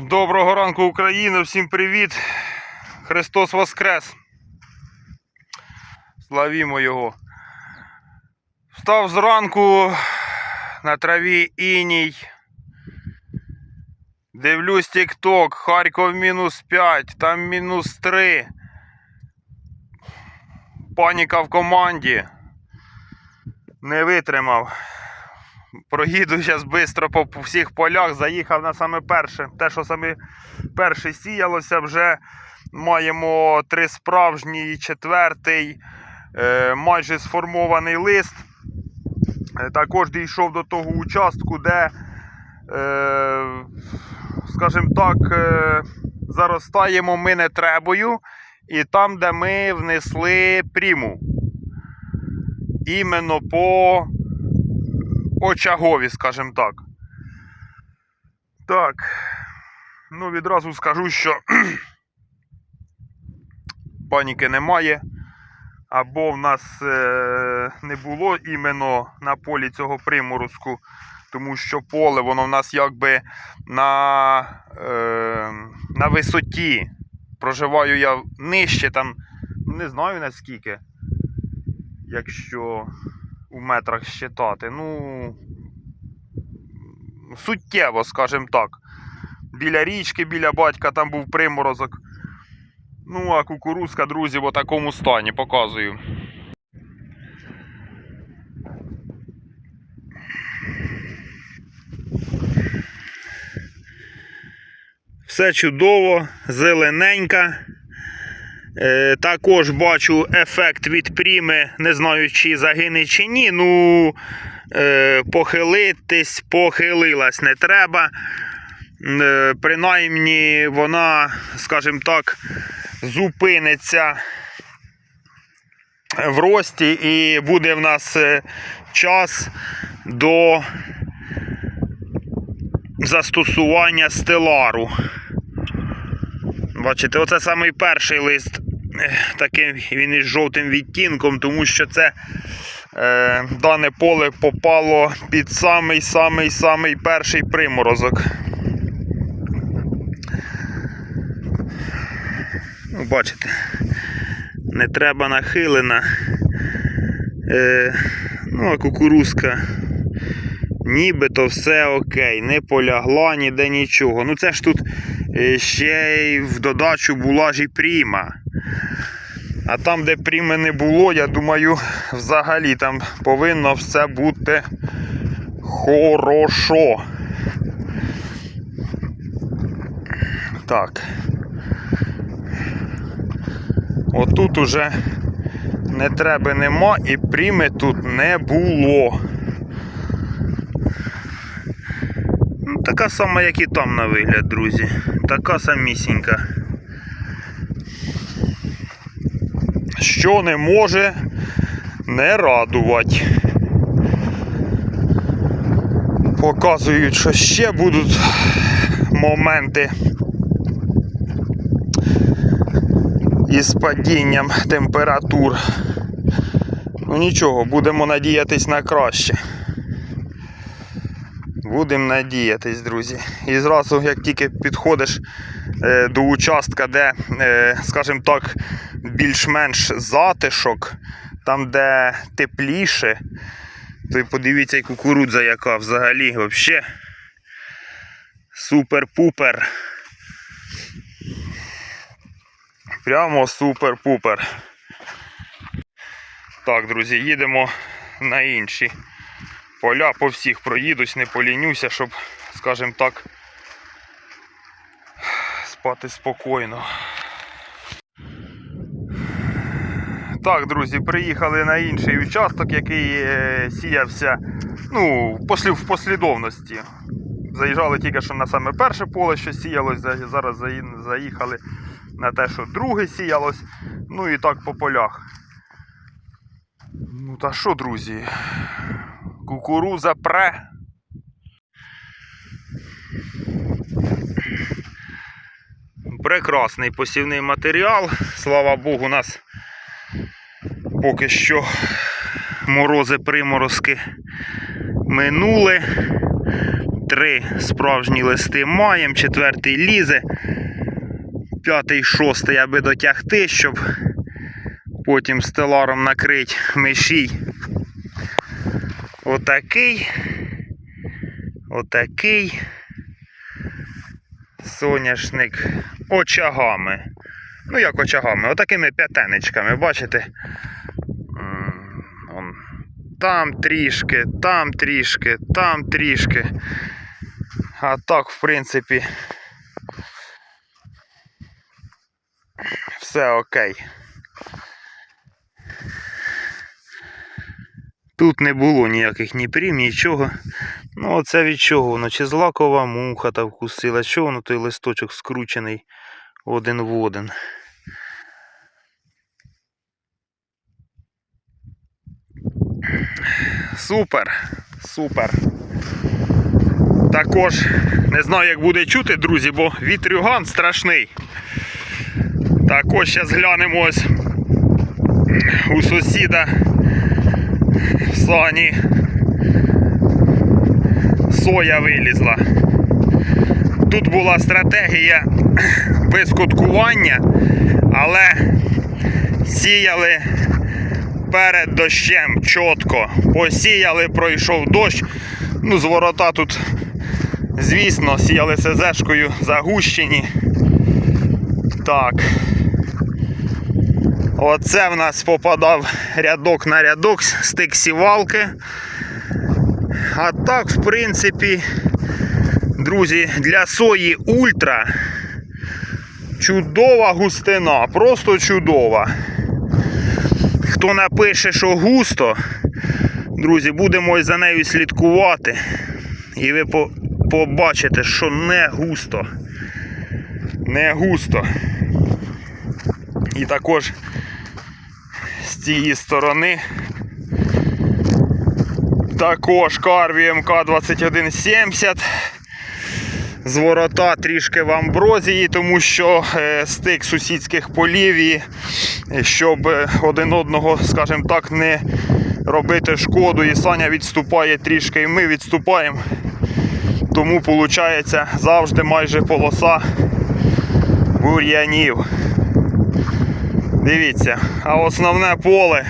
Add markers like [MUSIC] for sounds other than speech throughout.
Доброго ранку, Україна! Всім привіт! Христос Воскрес! Славімо Його! Встав зранку на траві іній. Дивлюсь тік-ток, Харків мінус 5, там мінус 3. Паніка в команді. Не витримав. Проїду зараз швидко по всіх полях, заїхав на саме перше. Те, що саме перше сіялося, вже маємо три справжні четвертий, е, майже сформований лист. Е, Також дійшов до того участку, де, е, скажімо так, заростаємо ми не требою, і там, де ми внесли пріму. Іменно по очагові, скажімо так. Так. Ну, відразу скажу, що [CLEARS THROAT] паніки немає. Або в нас е, не було іменно на полі цього приморозку, тому що поле воно в нас якби на, е, на висоті. Проживаю я нижче, там, не знаю наскільки, якщо у метрах считати. Ну, суттєво, скажімо так. Біля річки, біля батька там був приморозок. Ну, а кукурузка, друзі, в такому стані показую. Все чудово, зелененька. Е, також бачу ефект від пріми, не знаю, чи загине, чи ні. Ну, е, похилитись, похилилась не треба. Е, принаймні вона, скажімо так, зупиниться в рості і буде в нас час до застосування стелару. Бачите, оце самий перший лист. Таким він із жовтим відтінком, тому що це е, дане поле попало під самий-самий-самий перший приморозок. Ну, бачите, не треба нахилена. Е, ну, а кукурузка нібито все окей, не полягла ніде нічого. Ну це ж тут е, ще й в додачу була ж і пріма. А там, де пріми не було, я думаю, взагалі там повинно все бути хорошо. Так. Отут уже не треба нема і пріми тут не було. Ну, така сама, як і там на вигляд, друзі. Така самісінька. Що не може не радувати. Показують, що ще будуть моменти із падінням температур. Ну нічого, будемо надіятись на краще. Будемо надіятись, друзі. І зразу, як тільки підходиш до участка, де, е, скажімо так, більш-менш затишок, там, де тепліше, то й подивіться, і кукурудза яка взагалі взагалі супер-пупер. Прямо супер-пупер. Так, друзі, їдемо на інші поля по всіх проїдусь, не полінюся, щоб, скажімо так, спати спокійно. Так, друзі, приїхали на інший участок, який е, сіявся ну, в послідовності. Заїжджали тільки що на саме перше поле, що сіялось, зараз заїхали на те, що друге сіялось. Ну і так по полях. Ну та що, друзі? Кукуруза пре. Прекрасний посівний матеріал. Слава Богу, у нас поки що морози приморозки минули. три справжні листи маємо, четвертий лізе, п'ятий, шостий, аби дотягти, щоб потім стеларом накрити мишій. Отакий. Отакий. Соняшник очагами. Ну, як очагами, отакими п'ятенечками, бачите? Там трішки, там трішки, там трішки. А так, в принципі, все окей. Тут не було ніяких ні прім, нічого. Ну, оце від чого воно? Чи злакова муха та вкусила, що воно той листочок скручений один в один. Супер, супер. Також не знаю, як буде чути, друзі, бо вітрюган страшний. Також зараз глянемо ось у сусіда сані соя вилізла. Тут була стратегія без куткування, але сіяли перед дощем чітко. Посіяли, пройшов дощ. Ну, з ворота тут, звісно, сіяли СЗшкою загущені. Так. Оце в нас попадав рядок на рядок, стик сівалки. А так, в принципі, друзі, для сої ультра чудова густина, просто чудова. Хто напише, що густо, друзі, будемо за нею слідкувати. І ви побачите, що не густо. Не густо. І також з цієї сторони також Карві МК-2170. З ворота трішки в амброзії, тому що е, стик сусідських полів і е, щоб е, один одного, скажімо так, не робити шкоду. І Саня відступає трішки, і ми відступаємо. Тому виходить завжди майже полоса бур'янів. Дивіться, а основне поле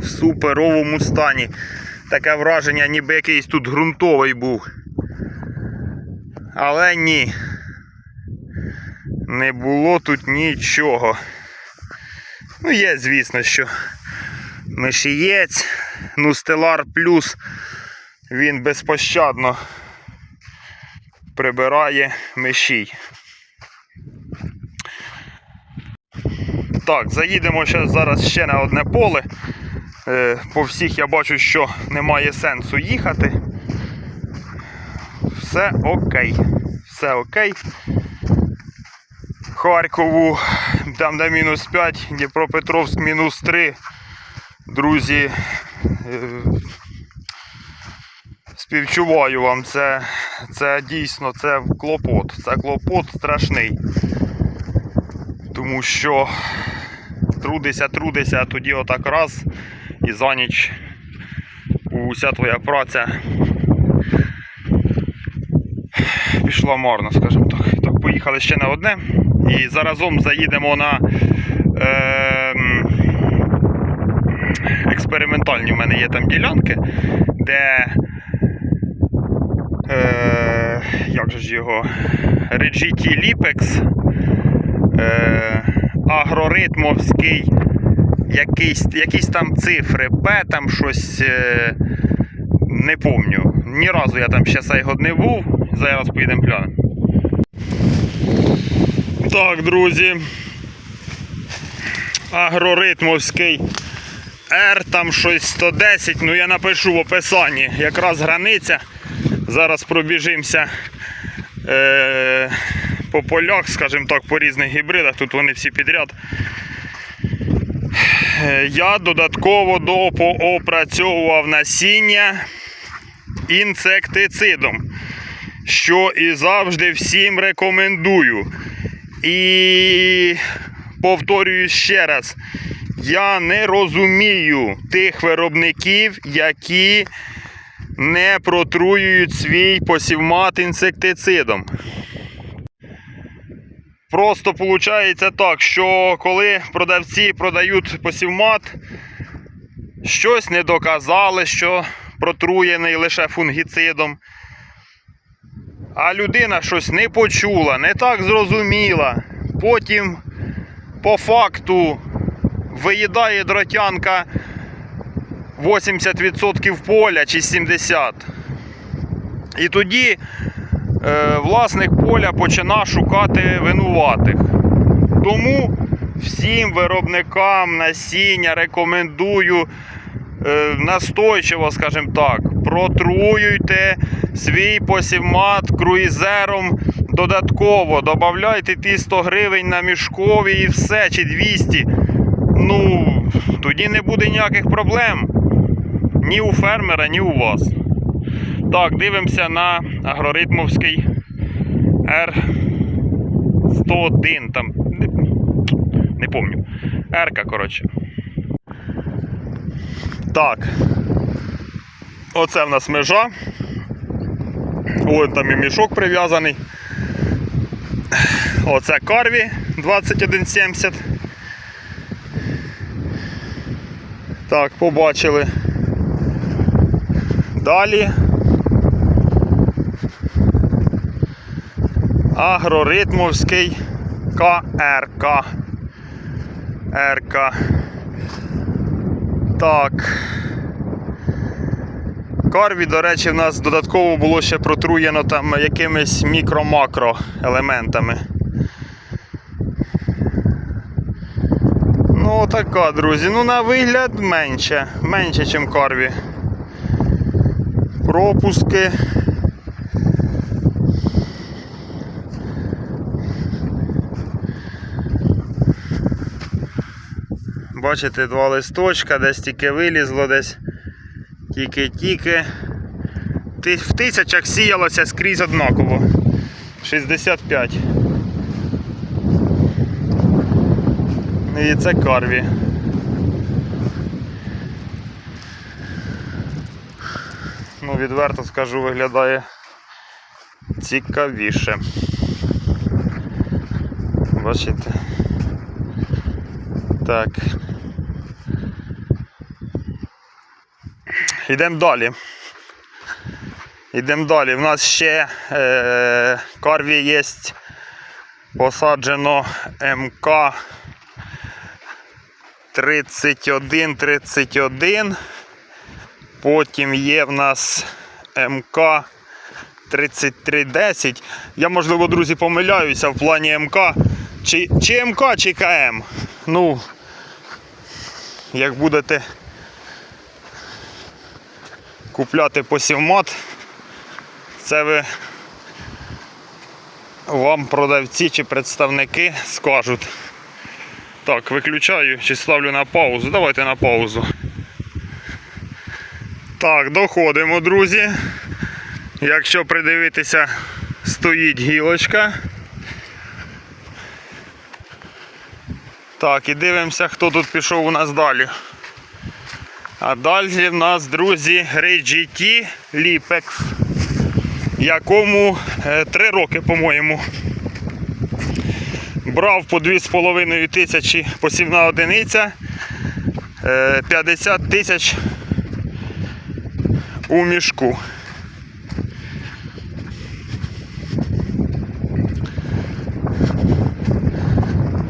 в суперовому стані. Таке враження, ніби якийсь тут ґрунтовий був. Але ні. Не було тут нічого. Ну, є, звісно, що мишієць, ну, Стелар Плюс, він безпощадно прибирає мишій. Так, заїдемо ще зараз ще на одне поле. Е, По всіх я бачу, що немає сенсу їхати. Все окей. Все окей. Харкову, там де мінус 5, Дніпропетровськ мінус 3. Друзі, е, співчуваю вам, це, це дійсно це клопот. Це клопот страшний. Тому що трудися, трудися, а тоді отак раз і за ніч уся твоя праця пішла марно, скажімо так. Так, поїхали ще на одне. І заразом заїдемо на е, експериментальні в мене є там ділянки, де як же ж його Regiti Lipex е, агроритмовський якийсь, якісь там цифри, П там щось е, не помню. Ні разу я там ще цей год не був. Зараз поїдемо глянемо. Так, друзі. Агроритмовський R, там щось 110, ну я напишу в описанні. Якраз границя. Зараз пробіжимося е, по полях, скажімо так, по різних гібридах. Тут вони всі підряд. Я додатково доопрацьовував насіння інсектицидом, що і завжди всім рекомендую. І повторюю ще раз, Я не розумію тих виробників, які не протруюють свій посівмат інсектицидом. Просто виходить так, що коли продавці продають посівмат, щось не доказали, що протруєний лише фунгіцидом. А людина щось не почула, не так зрозуміла. Потім по факту виїдає дротянка 80% поля чи 70%. І тоді е, власник поля починає шукати винуватих. Тому всім виробникам насіння рекомендую е, настойчиво, скажімо так, протруюйте свій посівмат круїзером додатково. Добавляйте ті 100 гривень на мішкові і все, чи 200. Ну, тоді не буде ніяких проблем. Ні у фермера, ні у вас. Так, дивимося на агроритмовський R101. Там не, не помню. R, коротше. Так. Оце в нас межа. Ось там і мішок прив'язаний. Оце карві 2170. Так, побачили. Далі. Агроритмовський КРК. РК. Так. Карві, до речі, в нас додатково було ще протруєно там якимись мікро-макро елементами. Ну, така, друзі. Ну, на вигляд менше. Менше, ніж карві. Пропуски. Бачите, два листочка, десь тільки вилізло, десь тільки-тільки. В тисячах сіялося скрізь однаково. 65. І це карві. Ну, відверто скажу, виглядає цікавіше. Бачите? Так. Йдемо далі. Йдемо далі. У нас ще е, карві є посаджено МК 3131. Потім є в нас МК 3310. Я, можливо, друзі, помиляюся в плані МК. Чи, чи МК, чи КМ. Ну, як будете купляти посівмат, це ви вам продавці чи представники скажуть. Так, виключаю чи ставлю на паузу. Давайте на паузу. Так, доходимо, друзі. Якщо придивитися, стоїть гілочка. Так, і дивимося, хто тут пішов у нас далі. А далі в нас, друзі, GT Lipex, якому 3 роки, по-моєму. Брав по 2,5 тисячі посівна одиниця, е, 50 тисяч у мішку.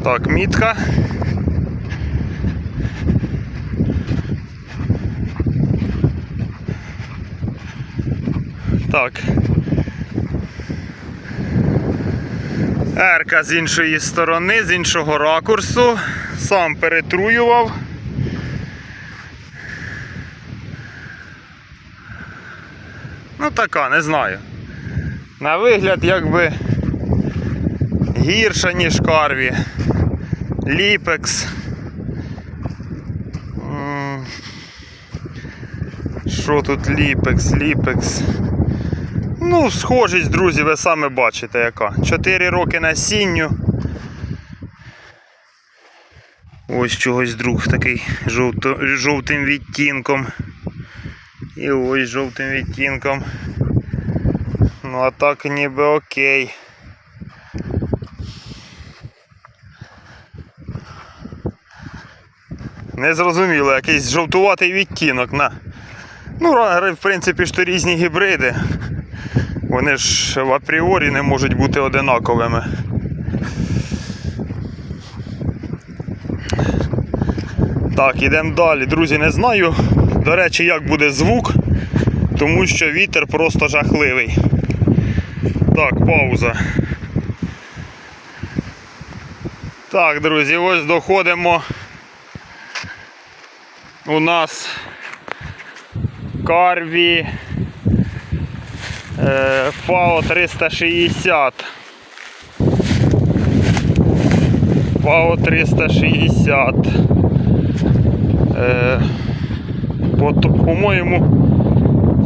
Так, мітка. Так. Ерка з іншої сторони, з іншого ракурсу. Сам перетруював. Ну така, не знаю. На вигляд якби гірша, ніж карві. Ліпекс. Що тут ліпекс, ліпекс? Ну, схожість, друзі, ви самі бачите яка. 4 роки насінню. Ось чогось друг такий жовто, жовтим відтінком. І ось жовтим відтінком. Ну а так ніби окей. Незрозуміло, якийсь жовтуватий відтінок. На. Ну, ра- в принципі, ж то різні гібриди. Вони ж в апріорі не можуть бути одинаковими. Так, ідемо далі. Друзі, не знаю, до речі, як буде звук, тому що вітер просто жахливий. Так, пауза. Так, друзі, ось доходимо. У нас Карві е, ФАО 360. ФАО 360. Е, по-моєму,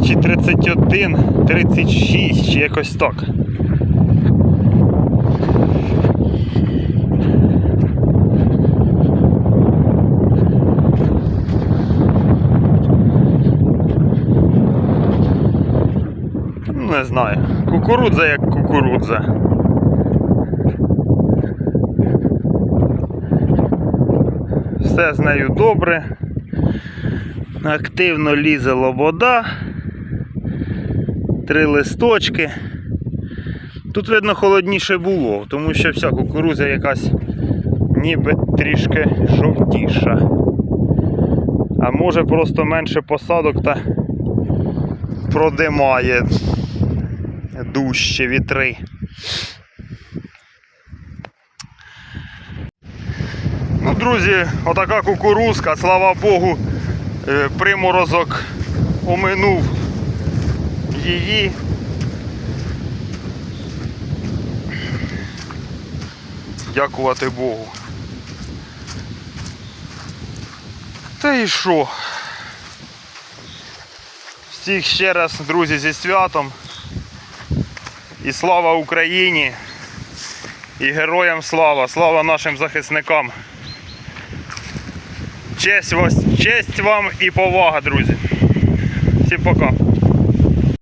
чи 31, 36, чи якось так. Ну, Не знаю. Кукурудза як кукурудза. Все з нею добре. Активно лізе лобода. Три листочки. Тут, видно, холодніше було, тому що вся кукурудза якась ніби трішки жовтіша. А може просто менше посадок та продимає дужче вітри. Ну, друзі, отака кукурузка, слава Богу, е, приморозок оминув її. Дякувати Богу. Та і що? Всіх ще раз, друзі, зі святом. І слава Україні! І героям слава! Слава нашим захисникам! Честь, вас, честь вам і повага, друзі! Всім пока!